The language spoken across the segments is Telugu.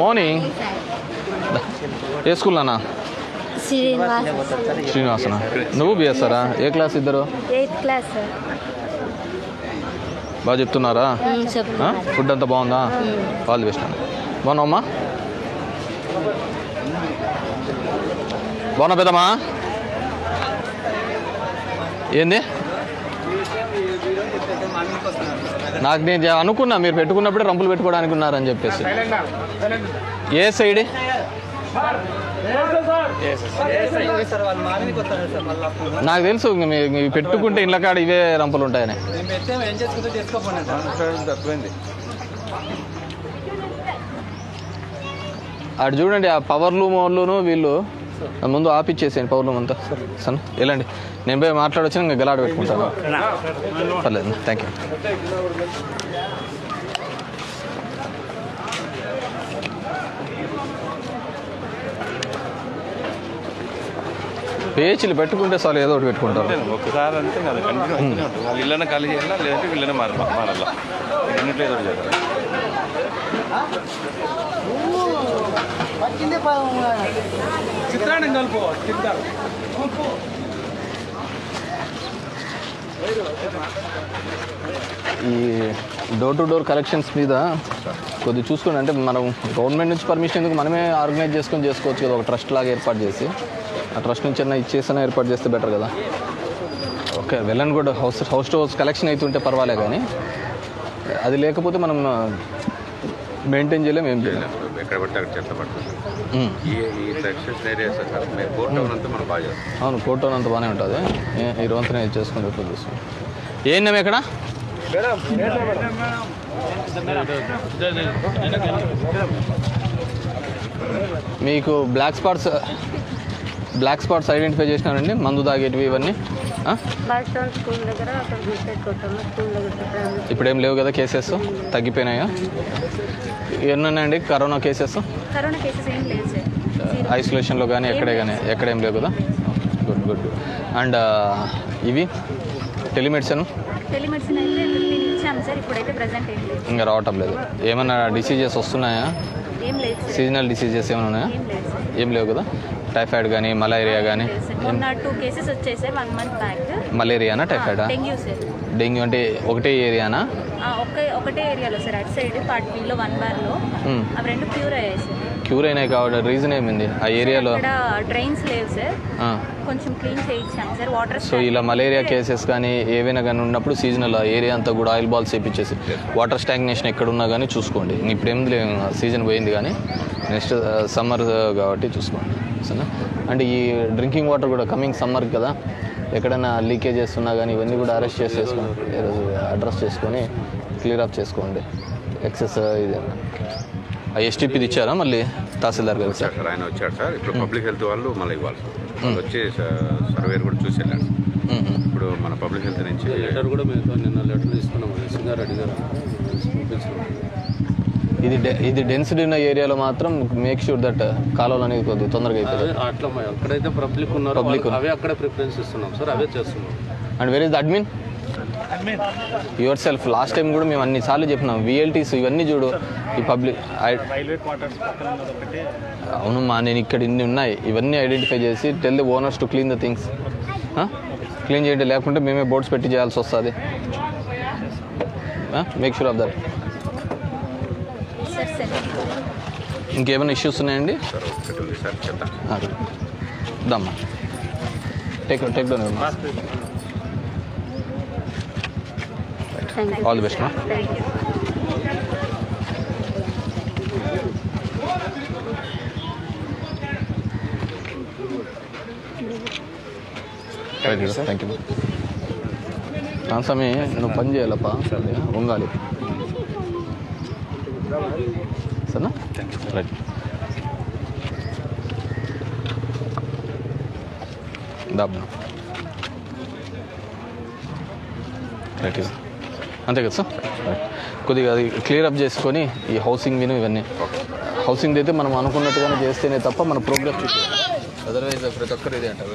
మార్నింగ్ ఏ స్కూల్ అన్నా శ్రీనివాస్. శ్రీనివాసన? నువ్వు బిఎస్ఆరా ఏ క్లాస్ ఇద్దరు? బాగా చెప్తున్నారా? ఫుడ్ అంతా బాగుందా? ఆల్ ది బెస్ట్ బాగున్నావమ్మా బాగున్నా పెద్దమ్మా? ఏంది? నాకు నేను అనుకున్నా మీరు పెట్టుకున్నప్పుడే రంపులు పెట్టుకోవడానికి ఉన్నారని చెప్పేసి. ఏ సైడ్? నాకు తెలుసు పెట్టుకుంటే ఇళ్ళ కాడ ఇవే రంపులు ఉంటాయని. అటు చూడండి ఆ పవర్లు మోర్లును వీళ్ళు ముందు ఆపిచ్చేసేయండి పవర్లు అంతా. సన్ వెళ్ళండి. నేను పోయి మాట్లాడొచ్చి ఇంకా గలాడ పెట్టుకుంటాను. పర్లేదు. థ్యాంక్ యూ పేచీలు పెట్టుకుంటే చాలు ఏదో ఒకటి పెట్టుకుంటారు. ఒకసారి అంటే అది కంటిన్యూ వాళ్ళు ఇళ్ళనే ఖాళీ చేయాలా? లేదంటే వీళ్ళనే మార మారాలా? ఏదో ఒకటి చేయాలి చిత్రాన్ని కలుపు తింటారు ఈ డోర్ టు డోర్ కలెక్షన్స్ మీద కొద్దిగా చూసుకోండి. అంటే మనం గవర్నమెంట్ నుంచి పర్మిషన్ ఎందుకు మనమే ఆర్గనైజ్ చేసుకొని చేసుకోవచ్చు కదా ఒక ట్రస్ట్ లాగా ఏర్పాటు చేసి. ఆ ట్రస్ట్ నుంచి అన్న ఇచ్చేసైనా ఏర్పాటు చేస్తే బెటర్ కదా. ఓకే వెళ్ళను కూడా. Good house house to house collection అవుతుంటే పర్వాలే కానీ. అది లేకపోతే మనం మెయింటైన్ చేయలేం ఏం చేయలేం. ఎక్కడ పడితే అక్కడ చెత్త పడుతుంది. ఈ ఈ ఏరియాస్ మేము కోర్ట్ టౌన్ అంతా మనం బాగా చేస్తాం. అవును ఫోటో అంత బాగానే ఉంటుంది. ఏ- ఈ రోజునే చేసుకుని రిపోర్ట్ చేస్తాం ఏంటమ్మా ఇక్కడ మీకు black spots black spots identify చేసినారండి? మందు తాగేటివి ఇవన్నీ? ఇప్పుడు ఏం లేవు కదా కేసెస్ తగ్గిపోయినాయా? ఎన్ని ఉన్నాయండి కరోనా కేసెస్ ఐసోలేషన్లో కానీ ఎక్కడే కానీ ఎక్కడేం లేవు కదా? గుడ్ గుడ్ అండ్ ఇవి? టెలిమెడిసిన్ ఇంకా రావటం లేదు. ఏమైనా డిసీజెస్ వస్తున్నాయా? సీజనల్ డిసీజెస్ ఏమైనా ఉన్నాయా? ఏం లేవు కదా? టైఫాయిడ్ కానీ మలేరియా కానీ మలేరియానా టైఫాయిడా డెంగ్యూ అంటే ఒకటే ఏరియానా ఒకటే ఏరియాలో సార్. అటు సైడ్ పార్ట్ బిలో వన్ బార్లో. అవి రెండు క్యూర్ అయ్యాయి సార్ క్యూర్ అయినాయి కాబట్టి రీజన్ ఏమైంది? ఆ ఏరియాలో డ్రైన్స్ లేవు సార్ ఆ. కొంచెం క్లీన్ చేయించాము సార్ వాటర్ సో ఇలా మలేరియా కేసెస్ కానీ ఏవైనా కానీ ఉన్నప్పుడు సీజనల్ ఏరియా అంతా కూడా ఆయిల్ బాల్స్ వేయించేసి వాటర్ స్టాగ్నేషన్ ఎక్కడున్నా కానీ చూసుకోండి. ఇప్పుడు ఏం సీజన్ పోయింది కానీ నెక్స్ట్ సమ్మర్ కాబట్టి చూసుకోండి. సరేనా? అండ్ ఈ డ్రింకింగ్ వాటర్ కూడా కమింగ్ సమ్మర్ కదా ఎక్కడైనా లీకేజెస్ ఉన్నా కానీ ఇవన్నీ కూడా అరెస్ట్ చేసేసుకోండి. అడ్రస్ చేసుకొని క్లియర్ అప్ చేసుకోండి. ఎక్సెస్ ఇది. ఆ ఎస్టీపీది ఇచ్చారా మళ్ళీ తహసీల్దార్ గారు? వచ్చాడు సార్ ఆయన వచ్చాడు సార్. ఇప్పుడు పబ్లిక్ హెల్త్ వాళ్ళు మళ్ళీ ఇవ్వాలి సార్. వాళ్ళు వచ్చి సర్వేర్ కూడా చూసి వెళ్ళారు ఇప్పుడు మన పబ్లిక్ హెల్త్ నుంచి లెటర్ కూడా మేము నిన్న లెటర్ తీసుకున్నాం. సింగారెడ్డి గారు ఇది డె- ఇది డెన్సిటీ ఉన్న ఏరియాలో మాత్రం మేక్ షూర్ దట్ కాలువలు అనేది కొద్దిగా తొందరగా అవుతుంది అదే అట్లా మా ఎక్కడైతే పబ్లిక్ ఉన్నారో వాళ్ళకి అవే అక్కడే ప్రిఫరెన్స్ ఇస్తున్నాం సార్ అవే చేస్తున్నాం. And where is the admin yourself last time కూడా మేము అన్ని సార్లు చెప్పినాం. విఎల్టీస్ ఇవన్నీ చూడు ఈ పబ్లిక్ అవునమ్మా నేను ఇక్కడ ఇన్ని ఉన్నాయి. ఇవన్నీ ఐడెంటిఫై చేసి tell the owners to clean the things clean చేయండి లేకుంటే మేమే బోర్డ్స్ పెట్టి చేయాల్సి వస్తుంది. మేక్ షూర్ ఆఫ్ దట్ ఇంకేమైనా ఇష్యూస్ ఉన్నాయండి? దమ్మా take take down thank you all the best మా థ్యాంక్ యూ థ్యాంక్ యూ స్వామి నువ్వు పని చేయాలప్పా వంగాలి సరేనా రైట్ దాబా రైట్ ఇది. అంతే కదా సార్. కొద్దిగా అది క్లియర్ అప్ చేసుకొని ఈ హౌసింగ్ విను ఇవన్నీ. హౌసింగ్ అయితే మనం అనుకున్నట్టుగానే చేస్తేనే తప్ప మన ప్రోగ్రెస్ అదర్వైజ్ ప్రతి ఒక్కరు ఇదే అంటారు.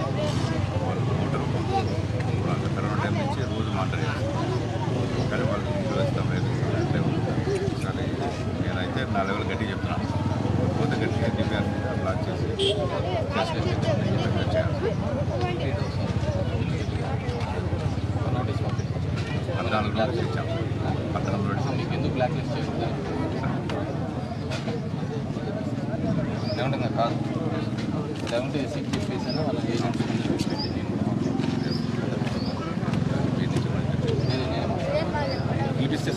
వాళ్ళు వాళ్ళు వాళ్ళు మోటార్ ఇప్పుడు అంత కరోనా టైం నుంచి రోజు మాటర్ కానీ వాళ్ళకి ఇంట్లో వేస్తాం లేదు అంటే కానీ నేనైతే నా లెవెల్ గట్టి చెప్తున్నాను పోతే గట్టిగా డిపిఆర్ బ్లాక్ చేసి చేసి చేయాలి పద్నాలుగు రోజులు ఇచ్చాము పద్నాలుగు రోజులు మీకు ఎందుకు బ్లాక్ లిస్ట్ చేస్తారు లేకుంటే కాదు లేకుంటే ఎస్సీ చెప్పేసి అని వాళ్ళ ఏజెంట్స్ ముందు పెట్టి నేను నేను నేను పిలిపిస్తే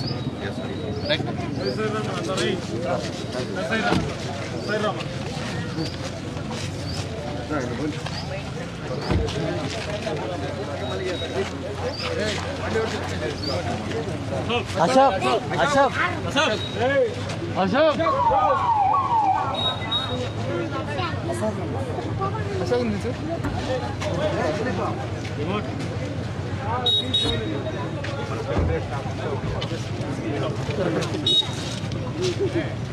సార్ ఎస్ సార్ రైట్